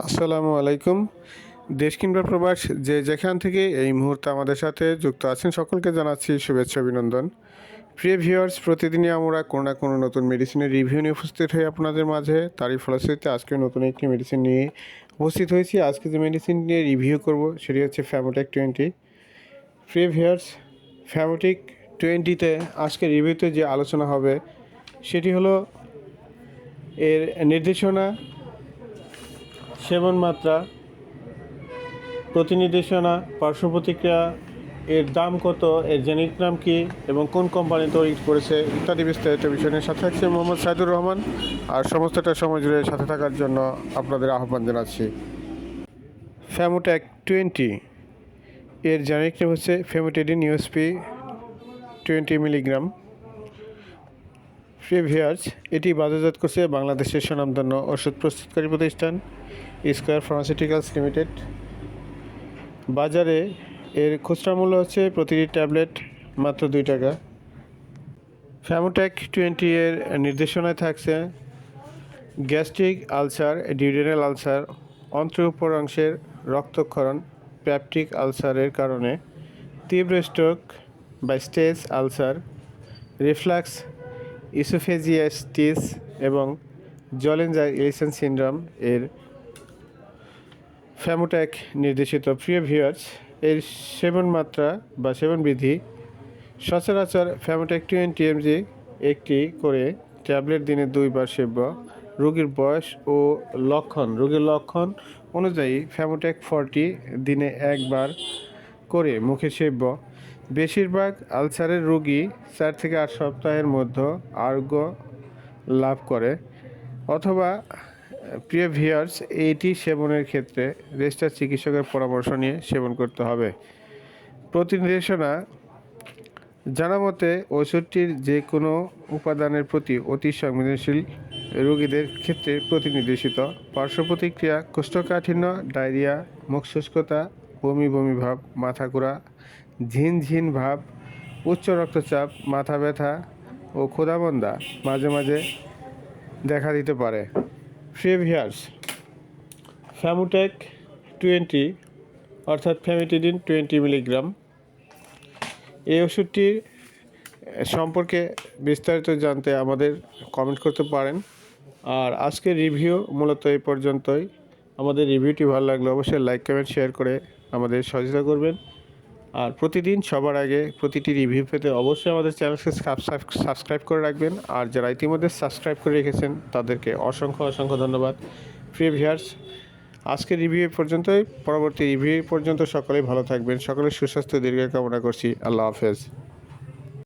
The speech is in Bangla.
আসসালামু আলাইকুম। দেশ কিংবা প্রবাস, যে যেখান থেকে এই মুহূর্তে আমাদের সাথে যুক্ত আছেন, সকলকে জানাচ্ছি শুভেচ্ছা, অভিনন্দন। প্রিয় ভিউয়ার্স, প্রতিদিনই আমরা কোনো না কোনো নতুন মেডিসিনের রিভিউ নিয়ে উপস্থিত হই আপনাদের মাঝে। তারই ফলশ্রুতিতে আজকে নতুন একটি মেডিসিন নিয়ে উপস্থিত হয়েছি। আজকে যে মেডিসিন নিয়ে রিভিউ করব, সেটি হচ্ছে ফ্যামোটেক টোয়েন্টি প্রিয় ভিউয়ার্স ফ্যামোটিক টোয়েন্টিতে আজকে রিভিউতে যে আলোচনা হবে, সেটি হলো এর নির্দেশনা সেবন মাত্রা, প্রতিনির্দেশনা পার্শ্ব প্রতিক্রিয়া এর দাম কত, এর জেনিক নাম কি, এবং কোন কোম্পানি তৈরি করেছে ইত্যাদি বিস্তারিত বিষয় নিয়ে সাথে আছে মোহাম্মদ সাইদুর রহমান। আর সমস্তটা সময় জুড়ে সাথে থাকার জন্য আপনাদের আহ্বান জানাচ্ছি। ফ্যামোট্যাক টোয়েন্টি এর জেনিক নাম হচ্ছে ফেমোটেডিন ইউএসপি টোয়েন্টি মিলিগ্রাম প্রিভিয়ার্স এটি বাজারজাত করছে বাংলাদেশের স্বনামধন্য ওষুধ প্রস্তুতকারী প্রতিষ্ঠান স্কোয়ার ফার্মাসিউটিক্যালস লিমিটেড বাজারে এর খুচরা মূল্য হচ্ছে প্রতিটি ট্যাবলেট মাত্র দুই টাকা। ফ্যামোটেক টোয়েন্টি এর নির্দেশনায় থাকছে গ্যাস্ট্রিক আলসার, ডিউডেনাল আলসার অন্ত্র উপর অংশের রক্তক্ষরণ, প্যাপটিক আলসারের কারণে। তীব্র স্ট্রোক বা স্টেজ আলসার, রিফ্লাক্স ইসোফেজিয়াস্টিস এবং জলেঞ্জার ইলিসন সিনড্রোম এর ফ্যামোট্যাক নির্দেশিত। প্রিয় ভিউয়ার্স, এর সেবন মাত্রা বা সেবন বিধি সচরাচর ফ্যামোট্যাক টোয়েন্টি এমজি একটি করে ট্যাবলেট দিনে দুইবার সেব্য। রোগীর বয়স ও লক্ষণ, রোগীর লক্ষণ অনুযায়ী ফ্যামোট্যাক ফর্টি দিনে একবার করে মুখে সেব্য। বেশিরভাগ আলসারের রোগী চার থেকে আট সপ্তাহের মধ্যে আরোগ্য লাভ করে, অথবা প্রিয় ভিয়ার্স এইটি সেবনের ক্ষেত্রে রেজিস্টার চিকিৎসকের পরামর্শ নিয়ে সেবন করতে হবে। প্রতিনির্দেশনা জানা মতে, ওষুধটির যে কোনো উপাদানের প্রতি অতি সংবেদনশীল রোগীদের ক্ষেত্রে প্রতিনির্দেশিত। পার্শ্ব প্রতিক্রিয়া, কোষ্ঠকাঠিন্য, ডায়রিয়া মুখ শুষ্কতা বমি বমি ভাব মাথা ঘোরা ঝিনঝিন ভাব, উচ্চ রক্তচাপ, মাথা ব্যথা ও ক্ষুধামন্দা মাঝে মাঝে দেখা দিতে পারে। ফ্রেভিয়ার্স ফ্যামুটেক টোয়েন্টি অর্থাৎ ফ্যামিটিডিন টোয়েন্টি মিলিগ্রাম এই ওষুধটির সম্পর্কে বিস্তারিত জানতে আমাদের কমেন্ট করতে পারেন। আর আজকের রিভিউ মূলত এই পর্যন্তই। আমাদের রিভিউটি ভালো লাগলে অবশ্যই লাইক কমেন্ট শেয়ার করে আমাদের সহযোগিতা করবেন। আর প্রতিদিন সবার আগে প্রতিটি রিভিউ পেতে অবশ্যই আমাদের চ্যানেলকে সাবস্ক্রাইব করে রাখবেন। আর যারা ইতিমধ্যে সাবস্ক্রাইব করে রেখেছেন, তাদেরকে অসংখ্য অসংখ্য ধন্যবাদ। প্রিয় ভিয়ার্স আজকের রিভিউ পর্যন্তই। পরবর্তী রিভিউ পর্যন্ত সকলেই ভালো থাকবেন। সকলের সুস্বাস্থ্য দীর্ঘ কামনা করছি। আল্লাহ হাফেজ।